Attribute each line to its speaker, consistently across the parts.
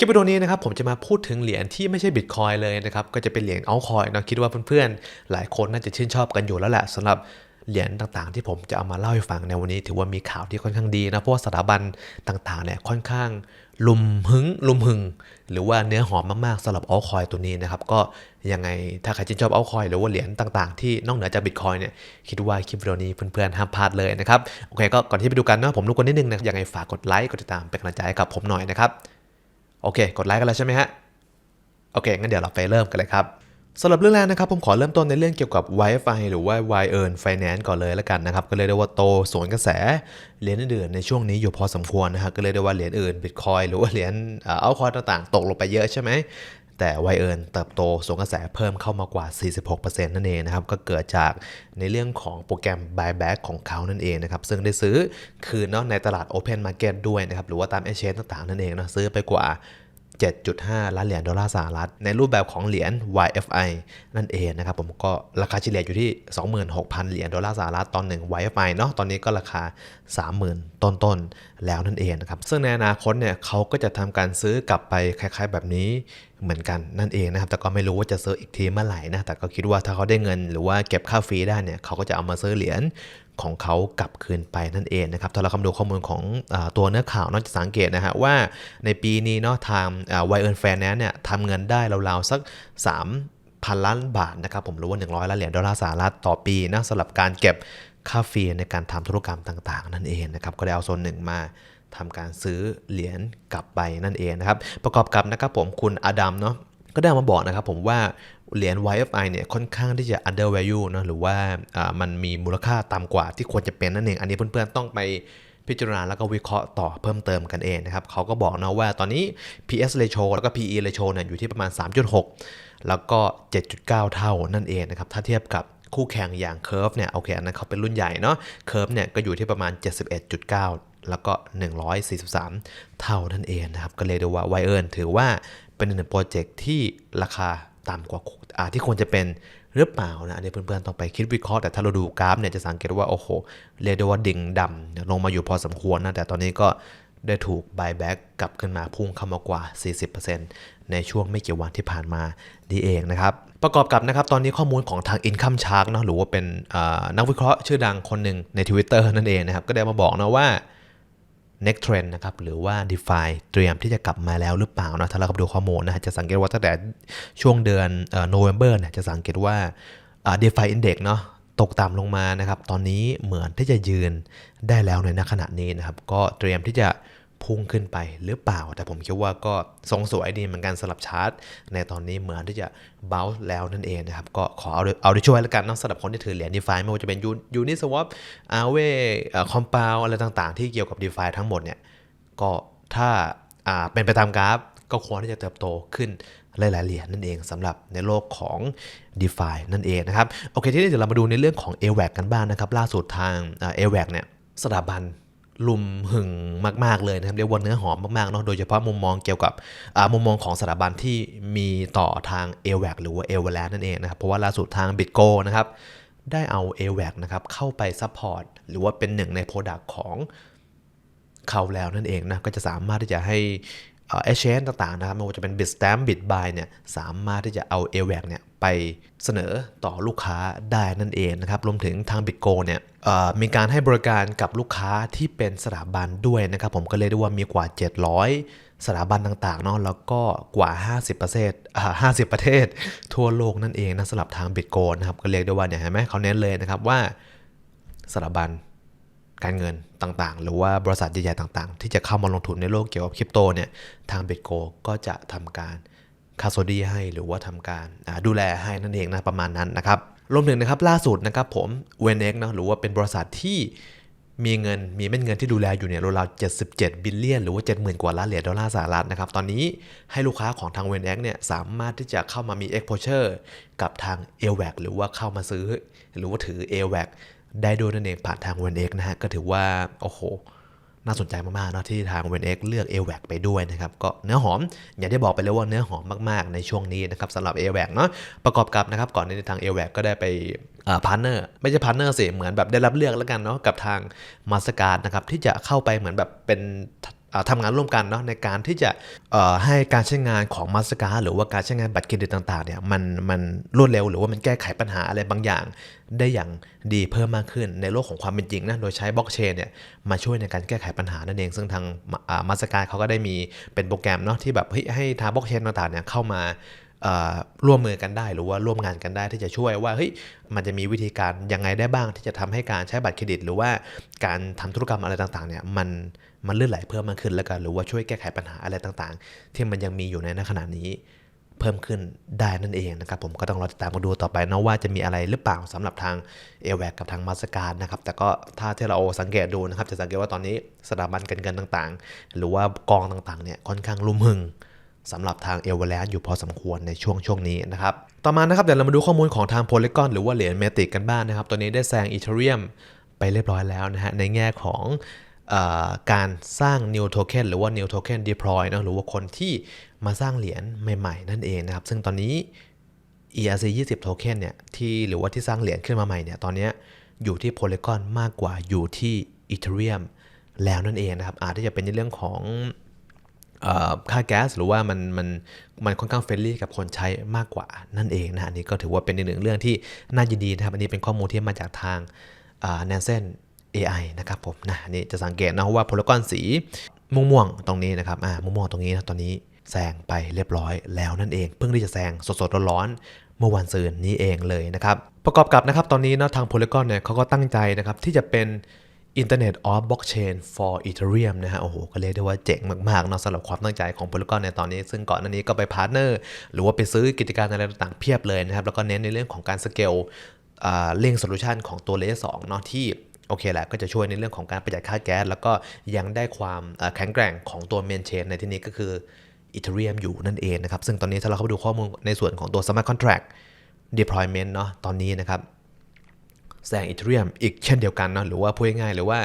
Speaker 1: คลิปวิดีโอนี้นะครับผมจะมาพูดถึงเหรียญที่ไม่ใช่บิตคอยเลยนะครับก็จะเป็นเหรียญเอาคอยนะคิดว่าเพื่อนๆ หลายคนน่าจะชื่นชอบกันอยู่แล้วแหละสำหรับเหรียญต่างๆ ที่ผมจะเอามาเล่าให้ฟังในวันนี้ ถือว่ามีข่าวที่ค่อนข้างดีนะเพราะว่าสถาบันต่างๆเนี่ยค่อนข้างลุมหึงลุมหึง หรือว่าเนื้อหอมมากๆสำหรับเอาคอยตัวนี้นะครับก็ยังไงถ้าใครชื่นชอบเอาคอยหรือว่าเหรียญต่างๆ ที่นอกเหนือจากบิตคอยเนี่ยคิดว่าคลิปวิดีโอนี้เพื่อนๆห้ามพลาดเลยนะครับโอเคก็ก่อนที่ไปดูกันเนาะผมรบกวนนิดนึงนะยังไงฝากกดไลค์กดติดตามเป็นกำลังใจให้กับผมหน่อยนะครับ โอเค กดไลค์กันแล้วใช่ไหมฮะ โอเค งั้นเดี๋ยวเราไปเริ่มกันเลยครับสำหรับเรื่องแรกนะครับผมขอเริ่มต้นในเรื่องเกี่ยวกับ Wi-Fi หรือว่า Y Earn Finance ก่อนเลยแล้วกันนะครับ ก็เลยได้ว่าโตสวนกระแสเหรียญอื่นในช่วงนี้อยู่พอสมควรนะฮะก็เลยได้ว่าเหรียญอื่น Bitcoin หรือว่าเหรียญเอาคอยต่างๆ ตกลงไปเยอะใช่ไหม แต่ไวเอิร์นเติบโตสวนกระแสเพิ่มเข้ามากว่า 46%นั่นเองนะครับ ก็เกิดจากในเรื่องของโปรแกรม Buyback ของเขานั่นเองนะครับ ซึ่งได้ซื้อคืนเนาะในตลาด Open Market ด้วยนะครับ หรือว่าตาม Exchange ต่างๆ นั่นเองนะซื้อไปกว่า 7.5 ล้านเหรียญดอลลาร์สหรัฐ ในรูปแบบของเหรียญ YFI นั่นเองนะครับผมก็ราคาเฉลี่ยอยู่ที่ 26,000 เหรียญดอลลาร์สหรัฐตอนหนึ่ง YFI เนาะตอนนี้ก็ราคา 30,000 ต้นๆ แล้วนั่นเองนะครับ ซึ่งในอนาคตเนี่ยเขาก็จะทำการซื้อกลับไปคล้ายๆแบบนี้เหมือนกันนั่นเองนะครับ แต่ก็ไม่รู้ว่าจะซื้ออีกทีเมื่อไหร่นะ แต่ก็คิดว่าถ้าเขาได้เงินหรือว่าเก็บค่าฟรีได้เนี่ยเขาก็จะเอามาซื้อเหรียญ ของเขากลับคืนไปนั่นเองนะครับถ้าเราคำดูข้อมูลของอตัวเนื้อข่าวนอกจากสังเกตนะฮะว่าในปีนี้เนาะทางไวเอิร์นแฟนเนี่ยทำเงินได้ราวๆสัก 3 พันล้านบาทนะครับผมรู้ว่า 100ล้านเหรียญดอลลาร์สหรัฐต่อปีนะสำหรับการเก็บค่าฟรีในการทำธุรกรรมต่าง ๆ นั่นเองนะครับก็ได้เอาส่วนหนึ่งมาทำการซื้อเหรียญกลับไปนั่นเองนะครับประกอบกับนะครับผมคุณอดัมเนาะ ก็ได้มาบอกนะครับผมว่าเหรียญ YFI เนี่ยค่อนข้างที่จะ under value นะหรือว่ามันมีมูลค่าต่ำกว่าที่ควรจะเป็นนั่นเอง อันนี้เพื่อนๆต้องไปพิจารณาแล้วก็วิเคราะห์ต่อเพิ่มเติมกันเองนะครับเขาก็บอกนะว่าตอนนี้ PS ratio แล้วก็ PE ratio เนี่ยอยู่ที่ประมาณ 3.6 แล้วก็ 7.9 เท่านั่นเองนะครับถ้าเทียบกับคู่แข่งอย่าง Curve เนี่ยโอเคอันนั้นเขาเป็นรุ่นใหญ่เนาะ Curve เนี่ยก็อยู่ที่ประมาณ 71.9 แล้วก็ 143 เท่านั่นเองนะครับ ก็เลยดูว่า w i เอิร์ถือว่า เป็นหนึ่งโปรเจกต์ที่ราคาต่ำกว่าที่ควรจะเป็นหรือเปล่านะอันนี้เพื่อนๆต้องไปคิดวิเคราะห์แต่ถ้าเราดูกราฟเนี่ยจะสังเกตว่าโอ้โหเรียกได้ว่าดิ่งดำลงมาอยู่พอสมควรนะแต่ตอนนี้ก็ได้ถูก buyback กลับขึ้นมาพุ่งเข้ามากว่า 40%ในช่วงไม่กี่วันที่ผ่านมานี่เองนะครับ ประกอบกับนะครับ ตอนนี้ข้อมูลของทาง Income Shark เนาะหรือว่าเป็นนักวิเคราะห์ชื่อดังคนหนึ่งใน Twitter นั่นเองนะครับ ก็ได้มาบอกนะว่า next trend นะครับหรือว่า DeFi เตรียมที่จะกลับมาแล้วหรือเปล่านะถ้าเราดูข้อมูลนะฮะจะสังเกตว่าตั้งแต่ช่วงเดือนเอ่อ November นะจะสังเกตว่า DeFi Index เนาะตกต่ำลงมานะครับ ตอนนี้เหมือนที่จะยืนได้แล้วในขณะนี้นะครับ ก็เตรียมที่จะ พุ่งขึ้นไปหรือเปล่า แต่ผมคิดว่าก็ทรงสวยดีเหมือนกันสลับชาร์ตในตอนนี้เหมือนที่จะเบลแล้วนั่นเองนะครับ ก็ขอเอาเอาด้ช่วยแล้วกันนะสำหรับคนที่ถือเหรียญ d e f าไม่ว่าจะเป็นยูนิสวอปอาเวคอมเปาอะไรต่างๆ ที่เกี่ยวกับ d e f าทั้งหมดเนี่ยก็ถ้าเป็นไปตามกราฟก็ควรที่จะเติบโตขึ้นหลายๆเหรียญนั่นเองสำหรับในโลกของ d e f านั่นเองนะครับ โอเค ที่นี้เดี๋ยวเรามาดูในเรื่องของ a w a c กันบ้างนะครับ ล่าสุดทาง a w a c เนี่ยสถาบัน ลุมหึงมาก ๆ เลยนะครับเรียกว่าเนื้อหอมมาก ๆ เนาะโดยเฉพาะมุมมองเกี่ยวกับมุมมองของสถาบันที่มีต่อทาง a w a c หรือว่า e v e r a n d นั่นเองนะครับ เพราะว่าล่าสุดทาง Bitgo นะครับ ได้เอา a w a c นะครับเข้าไปซัพพอร์ตหรือว่าเป็นหนึ่งในโปรดักต์ของเขาแล้วนั่นเองนะก็จะสามารถที่จะให้ เอชเชนต่างๆนะครับไม่ว่าจะเป็น Bitstamp Bitbuy เนี่ยสามารถที่จะเอา a w a c เนี่ยไปเสนอต่อลูกค้าได้นั่นเองนะครับรวมถึงทาง Bitgo เนี่ยมีการให้บริการกับลูกค้าที่เป็นสถาบันด้วยนะครับผมก็เลยได้ว่ามีกว่า 700 สถาบันต่างๆเนาะแล้วก็กว่า 50ประเทศ50 ประเทศ ทั่วโลกนั่นเองนะสำหรับทาง Bitgo นะครับก็เรียกได้ว่าเนี่ยเห็นไหมเขาเน้นเลยนะครับว่าสถาบัน การเงินต่างๆ หรือว่าบริษัทใหญ่ๆต่างๆ ที่จะเข้ามาลงทุนในโลกเกี่ยวกับคริปโตเนี่ยทาง Bitgo ก็จะทำการคาโซดี้ให้หรือว่าทำการดูแลให้นั่นเองนะประมาณนั้นนะครับรวมถึงนะครับล่าสุดนะครับผมเวเน็กนะหรือว่าเป็นบริษัทที่มีเงินมีเม็ดเงินที่ดูแลอยู่เนี่ยราวๆ77 บิลเลียน หรือว่า 70,000 กว่าล้านเหรียญดอลลาร์สหรัฐนะครับ ตอนนี้ให้ลูกค้าของทางเวเน็กเนี่ยสามารถที่จะเข้ามามี exposure กับทาง a w a c หรือว่าเข้ามาซื้อ หรือว่าถือ a w a c ได้ด้วยนั่นเองผ่านทางเวนเอ็กนะฮะ ก็ถือว่า โอ้โห น่าสนใจมากๆนะที่ทางเวนเอ็กเลือก a w a c ไปด้วยนะครับ ก็เนื้อหอม อย่างที่บอกไปแล้วว่าเนื้อหอมมากๆ ในช่วงนี้นะครับสำหรับ a w a c เนาะประกอบกับนะครับ ก่อนในทาง a w a c ก็ได้ไปพาร์เนอร์ไม่ใช่พาร์เนอร์สิเหมือนแบบได้รับเลือกแล้วกันเนาะกับทางมาสการ์ดนะครับที่จะเข้าไปเหมือนแบบเป็น ทำงานร่วมกันเนาะในการที่จะให้การใช้งานของมาสการหรือว่าการใช้งานบัตรเครดิตต่างๆเนี่ยมันมันรวดเร็วหรือว่ามันแก้ไขปัญหาอะไรบางอย่าง ได้อย่างดีเพิ่มมากขึ้นในโลกของความเป็นจริงนะโดยใช้บล็อกเชนเนี่ยมาช่วยในการแก้ไขปัญหานั่นเอง ซึ่งทางมาสการเขาก็ได้มีเป็นโปรแกรมเนาะที่แบบเฮ้ยให้ทางบล็อกเชนต่างๆเนี่ยเข้ามา ร่วมมือกันได้หรือว่าร่วมงานกันได้ที่จะช่วยว่าเฮ้ยมันจะมีวิธีการยังไงได้บ้างที่จะทำให้การใช้บัตรเครดิต หรือว่าการทำธุรกรรมอะไรต่างๆเนี่ยมันมันลื่นไหลเพิ่มมากขึ้นแล้วกันหรือว่าช่วยแก้ไขปัญหาอะไรต่างๆ ที่มันยังมีอยู่ในณขณะนี้ เพิ่มขึ้นได้นั่นเองนะครับผมก็ต้องรอติดตามมาดูต่อไปนะว่าจะมีอะไรหรือเปล่าสำหรับทางเอแวกับทางมาสการนะครับแต่ก็ถ้าที่เราสังเกตดูนะครับจะสังเกตว่าตอนนี้สถาบันการเงินต่างๆ หรือว่ากองต่างๆเนี่ยค่อนข้างลุ่มหึง สำหรับทางเอเวอร์แลนด์อยู่พอสมควรในช่วงช่วงนี้นะครับ ต่อมานะครับเดี๋ยวเรามาดูข้อมูลของทางโพลีกอนหรือว่าเหรียญเมติกกันบ้างนะครับ ตัวนี้ได้แซงอีเทเรียมไปเรียบร้อยแล้วนะฮะในแง่ของออการสร้าง new token หรือว่า new token deploy นะหรือว่าคนที่มาสร้างเหรียญใหม่ ๆ นั่นเองนะครับ ซึ่งตอนนี้ ERC 20 token เนี่ยที่หรือว่าที่สร้างเหรียญขึ้นมาใหม่เนี่ยตอนนี้อยู่ที่ Polygon มากกว่าอยู่ที่ Ethereum แล้วนั่นเองนะครับอาจจะจะเป็นในเรื่องของ ค่าแก๊สหรือว่ามันมันมันค่อนข้างเฟรนลี่กับคนใช้มากกว่านั่นเองนะอันนี้ก็ถือว่าเป็นอีกหนึ่งเรื่องที่น่ายินดีนะครับ อันนี้เป็นข้อมูลที่มาจากทางแนนเซน AI นะครับผมนะอันนี่จะสังเกตนะว่าโพลีกอนสีม่วงๆตรงนี้นะครับอ่าม่วงๆตรงนี้นะตอนนี้แซงไปเรียบร้อยแล้วนั่นเอง เพิ่งที่จะแซงสดๆร้อนๆเมื่อวันซืนนี้เองเลยนะครับ ประกอบกับนะครับตอนนี้นะทางโพลีกอนเนี่ยเขาก็ตั้งใจนะครับที่จะเป็น Internet of Blockchain for Ethereum นะฮะ โอ้โห ก็เรียกได้ว่าเจ๋งมากๆเนาะสำหรับความตั้งใจของ Polygon ในตอนนี้ ซึ่งก่อนหน้านี้ก็ไปพาร์ทเนอร์ หรือว่าไปซื้อกิจการอะไรต่างๆเพียบเลยนะครับ แล้วก็เน้นในเรื่องของการสเกลเร่งโซลูชันของตัวเลเยอร์สเนาะที่โอเคแหละก็จะช่วยในเรื่องของการประหยัดค่าแก๊ส แล้วก็ยังได้ความแข็งแกร่งของตัวเมนเชนในที่นี้ก็คืออีเทเรียมอยู่นั่นเองนะครับ ซึ่งตอนนี้ถ้าเราเข้าไปดูข้อมูลในส่วนของตัว Smart Contract Deployment เนาะตอนนี้นะครับ แซงอีเทเรียมอีกเช่นเดียวกันนะหรือว่าพูดง่ายๆหรือว่า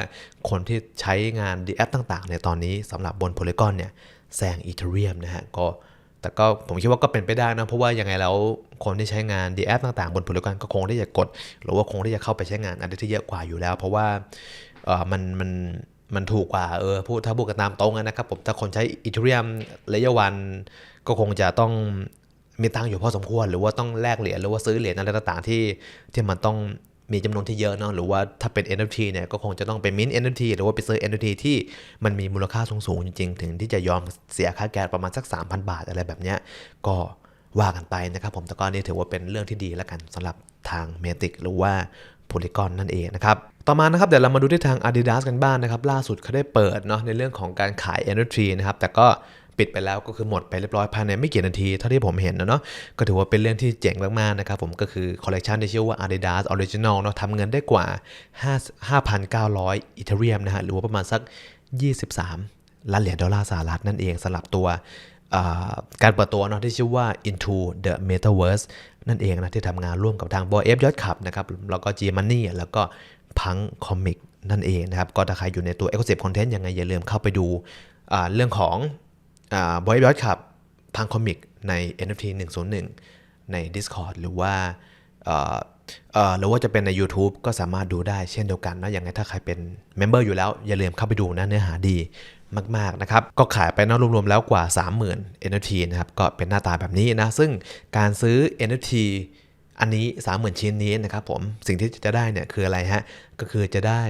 Speaker 1: คนที่ใช้งานดีแอปต่างๆในตอนนี้สำหรับบน Polygon เนี่ยแซงอีเทเรียมนะฮะก็แต่ก็ผมคิดว่าก็เป็นไปได้นะเพราะว่ายังไงแล้วคนที่ใช้งานดีแอปต่างๆ บน Polygon ก็คงได้จะกด หรือว่าคงที่จะเข้าไปใช้งานอันที่เยอะกว่าอยู่แล้ว เพราะว่าเออมันมันมันถูกกว่าเออพูดถ้าพูดกันตามตรงนะครับผมถ้าคนใช้อีเทเรียมระยะวันก็คงจะต้องมีตังอยู่พอสมควร หรือว่าต้องแลกเหรียญหรือว่าซื้อเหรียญอะไรต่างๆที่ที่มันต้อง มีจำนวนที่เยอะเนาะหรือว่าถ้าเป็น NFT เนี่ยก็คงจะต้องไปมิ้น NFT หรือว่าไปซื้อ NFT ที่มันมีมูลค่าสูงๆจริงๆ ถึงที่จะยอมเสียค่าแก๊สประมาณสัก 3,000 บาทอะไรแบบเนี้ยก็ว่ากันไปนะครับผมแต่ก็นี่ถือว่าเป็นเรื่องที่ดีแล้วกันสำหรับทางเมติกหรือว่า Polygon นั่นเองนะครับต่อมานะครับเดี๋ยวเรามาดูที่ทาง Adidas กันบ้างนะครับ ล่าสุดเขาได้เปิดเนาะในเรื่องของการขาย NFT นะครับแต่ก็ ปิดไปแล้วก็คือหมดไปเรียบร้อยภายในไม่กี่นาที เท่าที่ผมเห็นนะเนาะก็ถือว่าเป็นเรื่องที่เจ๋งมากๆนะครับผมก็คือคอลเลกชันที่ชื่อว่า Adidas Original เนาะทำเงินได้กว่า 5,900อีเทเรียมนะฮะหรือว่าประมาณสัก 23 ล้านเหรียญดอลลาร์สหรัฐนั่นเองสำหรับตัวการเปิดตัวเนาะที่ชื่อว่า Into the Metaverse นั่นเองนะที่ทำงานร่วมกับทางบอเอฟยอดขับนะครับแล้วก็ G Money แล้วก็พังคอมิกนั่นเองนะครับ ก็ถ้าใครอยู่ในตัว Exclusive Content ยังไงอย่าลืมเข้าไปดูเรื่องของ บอยเอยอดขับพังคอมิกใน NFT 101 ใน Discord หรือว่าหรือว่าจะเป็นใน YouTube ก็สามารถดูได้เช่นเดียวกันนะอย่างไรถ้าใครเป็นเมมเบอร์อยู่แล้ว อย่าลืมเข้าไปดูนะเนื้อหาดีมาก ๆ นะครับ ก็ขายไปนะรวม ๆ แล้วกว่า 30,000 NFT นะครับ ก็เป็นหน้าตาแบบนี้นะ ซึ่งการซื้อ NFT อันนี้ 30,000 ชิ้นนี้นะครับผม สิ่งที่จะได้เนี่ยคืออะไรฮะ ก็คือจะได้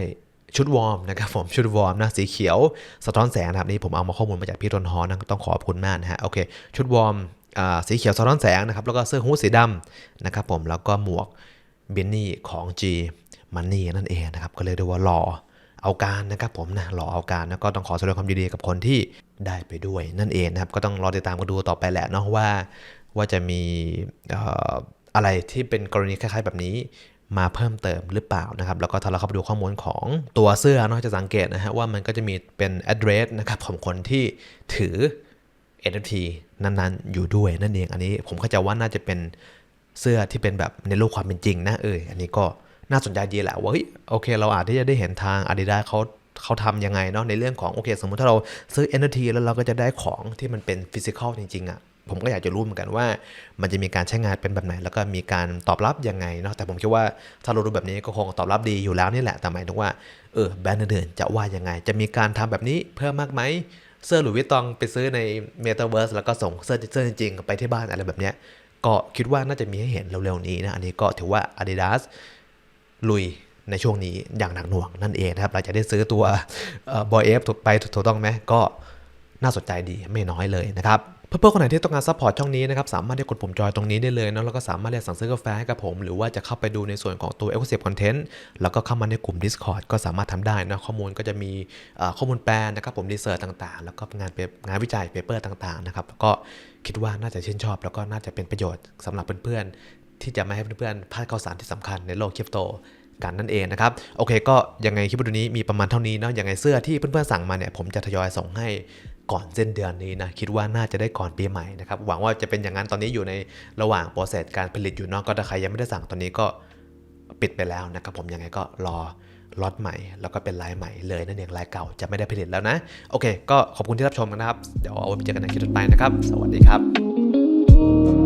Speaker 1: ชุดวอร์มนะครับผมชุดวอร์มนะสีเขียวสะท้อนแสงนะครับนี่ผมเอามาข้อมูลมาจากพี่รนฮอนะต้องขอบคุณมากนะฮะโอเค ชุดวอร์มสีเขียวสะท้อนแสงนะครับแล้วก็เสื้อฮู้ดสีดำนะครับผมแล้วก็หมวกเบนนี่ของ G Money นั่นเองนะครับก็เลยเรียกว่าหล่อเอาการนะครับผมนะรอเอาการแล้วก็ต้องขอแสดงความยินดีกับคนที่ได้ไปด้วยนั่นเองนะครับก็ต้องรอติดตามกันดูต่อไปแหละเนาะว่าว่าจะมีอะไรที่เป็นกรณีคล้ายๆแบบนี้ มาเพิ่มเติมหรือเปล่านะครับ แล้วก็ถ้าเราเข้าไปดูข้อมูลของตัวเสื้อเนาะจะสังเกตนะฮะว่ามันก็จะมีเป็น address นะครับของคนที่ถือ NFT นั้นๆ อยู่ด้วยนั่นเองอันนี้ผมเข้าใจว่าน่าจะเป็นเสื้อที่เป็นแบบในโลกความเป็นจริงนะเอออันนี้ก็น่าสนใจดีแหละว่าโอเค เราอาจที่จะได้เห็นทาง Adidas เขาเขาทำยังไงเนาะในเรื่องของโอเค สมมติถ้าเราซื้อ NFT แล้วเราก็จะได้ของที่มันเป็นฟิสิกอลจริงๆอะ่ะ ผมก็อยากจะรู้เหมือนกันว่า มันจะมีการใช้งานเป็นแบบไหน แล้วก็มีการตอบรับยังไงเนาะแต่ผมคิดว่าถ้าเราดูแบบนี้ก็คงตอบรับดีอยู่แล้วนี่แหละแต่หมายถึงว่าเออแบรนด์อื่นจะว่ายังไง จะมีการทำแบบนี้เพิ่มมากไหมเสื้อหลุยวิตตองไปซื้อในเมตาเวิร์สแล้วก็ส่งเสื้อเสื้อจริงๆไปที่บ้านอะไรแบบเนี้ยก็คิดว่าน่าจะมีให้เห็นเร็วๆนี้นะอันนี้ก็ถือว่า Adidas ลุยในช่วงนี้อย่างหนักหน่วงนั่นเองนะครับเราจะได้ซื้อตัวบอยเอฟถูกไปถูกต้องไหมก็น่าสนใจดีไม่น้อยเลยนะครับ เพื่อนๆคนไหนที่ต้องการซัพพอร์ตช่องนี้นะครับสามารถที่กดปุ่มจอยตรงนี้ได้เลยนะแล้วก็สามารถเรียกสั่งซื้อกาแฟให้กับผม หรือว่าจะเข้าไปดูในส่วนของตัว Exclusive Content แล้วก็เข้ามาในกลุ่ม Discord ก็สามารถทำได้นะข้อมูลก็จะมีข้อมูลแปลนะครับผมรีเสิร์ชต่างๆ แล้วก็งานเปงานวิจัยเปเปอร์ต่างๆนะครับแล้วก็คิดว่าน่าจะชื่นชอบ แล้วก็น่าจะเป็นประโยชน์สำหรับเพื่อนๆที่จะไม่ให้เพื่อนๆพลาดข่าวสารที่สำคัญในโลกคริปโต กันนั่นเองนะครับ โอเคก็ยังไงคลิปวิดีโอนี้มีประมาณเท่านี้เนาะยังไงเสื้อที่เพื่อนๆสั่งมาเนี่ยผมจะทยอยส่งให้ก่อนเส้นเดือนนี้นะคิดว่าน่าจะได้ก่อนปีใหม่นะครับหวังว่าจะเป็นอย่างนั้นตอนนี้อยู่ในระหว่างโปรเซสการผลิตอยู่เนาะก็ถ้าใครยังไม่ได้สั่งตอนนี้ก็ปิดไปแล้วนะครับผมยังไงก็รอล็อตใหม่ แล้วก็เป็นลายใหม่เลยนั่นเองลายเก่าจะไม่ได้ผลิตแล้วนะ โอเค ก็ขอบคุณที่รับชมกันนะครับ เดี๋ยวเอาไว้เจอกันในคลิปต่อไปนะครับ สวัสดีครับ